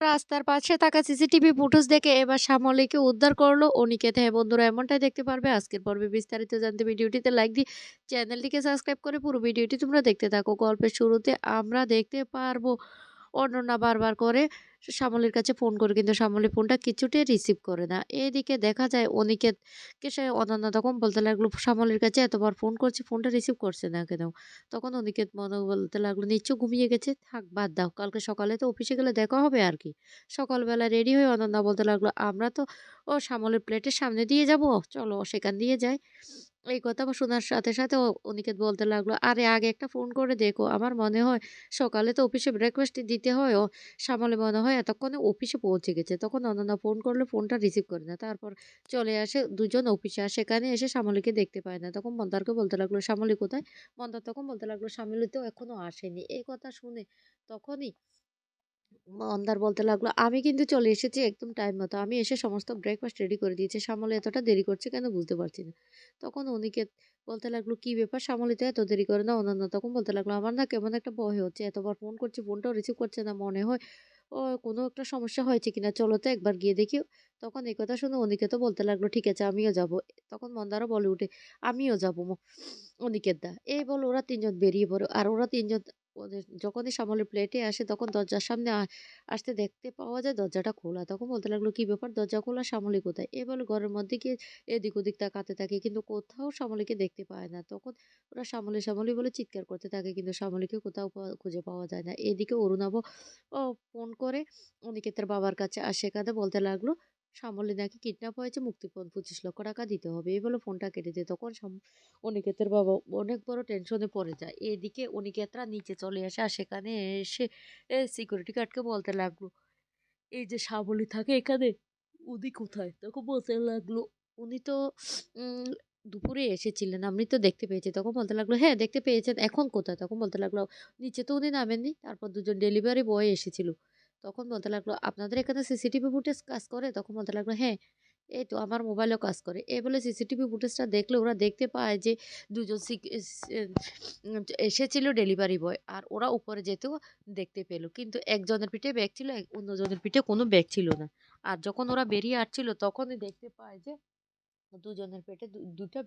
রাস্তার পাশে থাকা সিসিটিভি ফুটেজ দেখে এবার শ্যামলীকে উদ্ধার করল অনিকেত। হ্যাঁ বন্ধুরা, এমনটাই দেখতে পারবে। আজকের পর্বে বিস্তারিত জানতে ভিডিওটিতে লাইক দিয়ে চ্যানেলটিকে সাবস্ক্রাইব করে পুরো ভিডিওটি তোমরা দেখতে থাকো। গল্পের শুরুতে আমরা দেখতে পারব অনন্যা বারবার করে শ্যামলীর কাছে ফোন করে, কিন্তু শ্যামলী ফোনটা কিছুতেই রিসিভ করে না। এদিকে দেখা যায় অনিকেতকে সে অনন্যা তখন বলতে লাগল, শ্যামলীর কাছে এতবার ফোন করছি, ফোনটা রিসিভ করছে না কেন? তখন অনিকেত মনে বলতে লাগল, নিশ্চয় ঘুমিয়ে গেছে? থাক, বাদ দাও। কালকে সকালে তো অফিসে গেলে দেখা হবে আর কি। সকালবেলা রেডি হয়ে অনন্যা বলতে লাগল, আমরা তো, ও শ্যামলের প্লেটের সামনে দিয়ে যাব। চলো সেখান দিয়ে যাই এই কথা শোনার সাথে সাথে অনিকেত বলতে লাগল, আরে, আগে একটা ফোন করে দেখো। আমার মনে হয় সকালে তো অফিসে ব্রেকফাস্ট দিতে হয় ও। সামলে মনে হয় এতক্ষণে অফিসে পৌঁছে গেছে। তখন অনন্যা ফোন করলে ফোনটা রিসিভ করে না। তারপর চলে আসে, দুজন অফিসে আর সেখানে এসে শ্যামলীকে দেখতে পায় না। তখন মন্দারকে বলতে লাগল শ্যামলী কোথায়? মন্দার তখন বলতে লাগল শ্যামলী তো এখনও আসেনি। এই কথা শুনে তখনই মন্দার বলতে লাগল, আমি কিন্তু চলে এসেছি একদম টাইম মতো। আমি এসে সমস্ত ব্রেকফাস্ট রেডি করে দিয়েছি। শ্যামলী এতটা দেরি করছে কেন বুঝতে পারছি না। তখন অনিকেত বলতে লাগল, কি ব্যাপার? শ্যামলী তো এত দেরি করে না অন্যান্য তখন বলতে লাগল, আমার না কেমন একটা ভয় হচ্ছে। এতবার ফোন করছি ফোনটাও রিসিভ করছে না, মনে হয়, ও কোনো একটা সমস্যা হয়েছে কিনা। চলো তো একবার গিয়ে দেখি। তখন এই কথা শুনে অনিকেতও বলতে লাগল, ঠিক আছে, আমিও যাব। তখন মন্দারও বলে উঠে, আমিও যাব অনিকেত দা এই বল ওরা তিনজন বেরিয়ে পড়ে। আর ওরা তিনজন ওদের যখনই সামলের প্লেটে আসে তখন দরজার সামনে আসতে দেখতে পাওয়া যায় দরজাটা খোলা। তখন বলতে লাগল, কি ব্যাপার? দরজা খোলা শ্যামলী কোথায়? এ বলে ঘরের মধ্যে গিয়ে এদিক ওদিক তাকাতে থাকে কিন্তু কোথাও শ্যামলীকে দেখতে পায় না। তখন ওরা শ্যামলী শ্যামলী বলে চিৎকার করতে থাকে, কিন্তু শ্যামলীকে কোথাও খুঁজে পাওয়া যায় না। এদিকে অরুণাভ ফোন করে অনিকেতের বাবার কাছে আর সেখানে বলতে লাগল শ্যামলী নাকি কিডন্যাপ হয়েছে, মুক্তিপণ পঁচিশ লক্ষ টাকা দিতে হবে। এই বলে ফোনটা কেটে দেয়। তখন অনিকেতের বাবা অনেক বড় টেনশনে পড়ে যায়। এদিকে অনিকেতরা নিচে চলে আসে আর সেখানে এসে সিকিউরিটি গার্ডকে বলতে লাগল, এই যে শ্যামলী থাকে এখানে, উনি কোথায়? তখন বলতে লাগল, উনি তো দুপুরে এসেছিলেন, আপনি তো দেখতে পেয়েছি তখন বলতে লাগল হ্যাঁ দেখতে পেয়েছেন, এখন কোথায়? তখন বলতে লাগল, নিচে তো উনি নামেননি। তারপর দুজন ডেলিভারি বয় এসেছিল। তখন বলতে লাগল, আপনাদের এখানে সিসিটিভি ফুটেজ কাজ করে? তখন বলতে লাগল হ্যাঁ এই তো আমার মোবাইলেও কাজ করে। এই বলে সিসিটিভি ফুটেজটা দেখলে ওরা দেখতে পায় যে দুজন এ- এসেছিল ডেলিভারি বয় আর ওরা উপরে যেতেও দেখতে পেল। কিন্তু একজনের পিঠে ব্যাগ ছিল অন্যজনের পিঠে কোনো ব্যাগ ছিল না। আর যখন ওরা বেরিয়ে আসছিল, তখনই দেখতে পায় যে দুজনের পেটে দুটো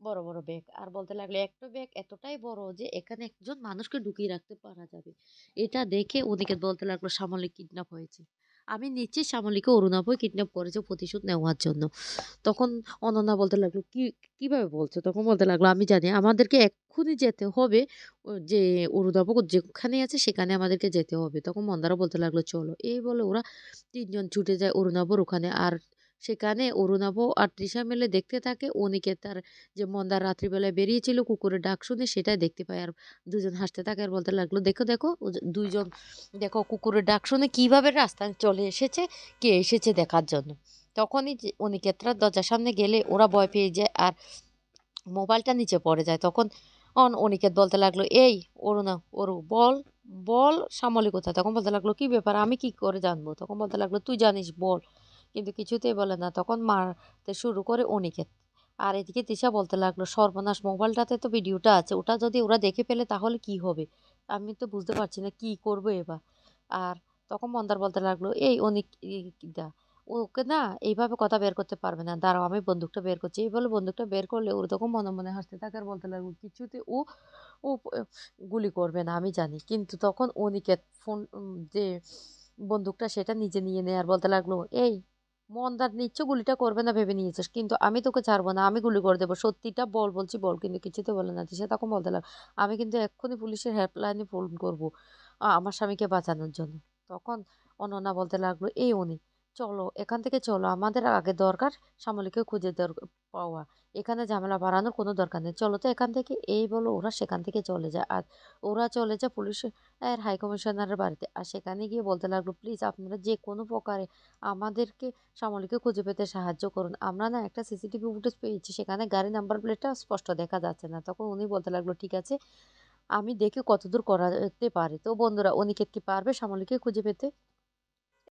বড় বড় ব্যাগ আর বলতে লাগল একটা ব্যাগ এতটাই বড় যে এখানে একজন মানুষকে ঢুকিয়ে রাখতে পারা যাবে। এটা দেখে ওদিকে বলতে লাগল সামলে কিডন্যাপ হয়েছে। আমি নিশ্চিত শ্যামলীকে অরুণাভয় কিডন্যাপ করেছে প্রতিশোধ নেওয়ার জন্য। তখন অনন্যা বলতে লাগল, কি, কীভাবে বলছো? তখন বলতে লাগল, আমি জানি, আমাদেরকে এক্ষুনি যেতে হবে যে অরুণাভ যেখানে আছে সেখানে আমাদেরকে যেতে হবে। তখন মন্দারা বলতে লাগল, চলো। এই বলে ওরা তিনজন ছুটে যায় অরুণাভর ওখানে। আর সেখানে অরুণাভ আর তৃষা মিলে দেখতে থাকে। অনিকেত তার যে মন্দার রাত্রিবেলায় বেরিয়েছিল, কুকুরের ডাক শুনে সেটাই দেখতে পায়। আর দুজন হাসতে থাকে আর বলতে লাগল, দেখো দেখো দুইজন, দেখো, কুকুরের ডাক শুনে কীভাবে রাস্তায় চলে এসেছে, কে এসেছে দেখার জন্য? তখনই অনিকেতরা দরজার সামনে গেলে ওরা ভয় পেয়ে যায় আর মোবাইলটা নিচে পড়ে যায়। তখন অন অনিকেত বলতে লাগল, এই, অরুণা, অরু, বল বল, শ্যামলী কোথায়? তখন বলতে লাগল, কি ব্যাপার? আমি কি করে জানব? তখন বলতে লাগল, তুই জানিস, বল। কিন্তু কিছুতেই বলে না। তখন মারতে শুরু করে অনিকেত। আর এদিকে তিশা বলতে লাগল, সর্বনাশ, মোবাইলটাতে তো ভিডিওটা আছে। ওটা যদি ওরা দেখে ফেলে তাহলে কি হবে? আমি তো বুঝতে পারছি না কি করব এবার। আর তখন মন্দার বলতে লাগল, এই অনিক দা ওকে না এইভাবে কথা বের করতে পারবে না। দাঁড়াও, আমি বন্দুকটা বের করছি। এই বলে বন্দুকটা বের করলে ওর তখন মনে মনে হাসতে থাকে আর বলতে লাগল, কিছুতে ও ও গুলি করবে না, আমি জানি। কিন্তু তখন অনিকেত ফোন যে বন্দুকটা সেটা নিজে নিয়ে নেয় আর বলতে লাগল, এই মন্দার নিচ্ছে, গুলিটা করবে না ভেবে নিয়েছিস। কিন্তু আমি তোকে ছাড়বো না, আমি গুলি করে দেবো। সত্যিটা বল বলছি, বল। কিন্তু কিছুতে বলে না সে তখন বলতে লাগল, আমি কিন্তু এক্ষুনি পুলিশের হেল্পলাইনে ফোন করব আমার স্বামীকে বাঁচানোর জন্য। তখন অনন্যা বলতে লাগল, এই উনি চলো, এখান থেকে চলো। আমাদের আগে দরকার শ্যামলীকে খুঁজে পাওয়া। এখানে ঝামেলা বাড়ানোর কোনো দরকার নেই। চলো তো এখান থেকে এই বলো, ওরা সেখান থেকে চলে যায়। আর ওরা চলে যায় পুলিশের হাই কমিশনারের বাড়িতে। আর সেখানে গিয়ে বলতে লাগল, প্লিজ আপনারা যে কোনো প্রকারে আমাদেরকে শ্যামলীকে খুঁজে পেতে সাহায্য করুন। আমরা না একটা সিসিটিভি ফুটেজ পেয়েছি, সেখানে গাড়ি নাম্বার প্লেটটা স্পষ্ট দেখা যাচ্ছে না। তখন উনি বলতে লাগল, ঠিক আছে, আমি দেখে কতদূর করা যেতে পারে। তো বন্ধুরা অনিকেত কি পারবে শ্যামলীকে খুঁজে পেতে?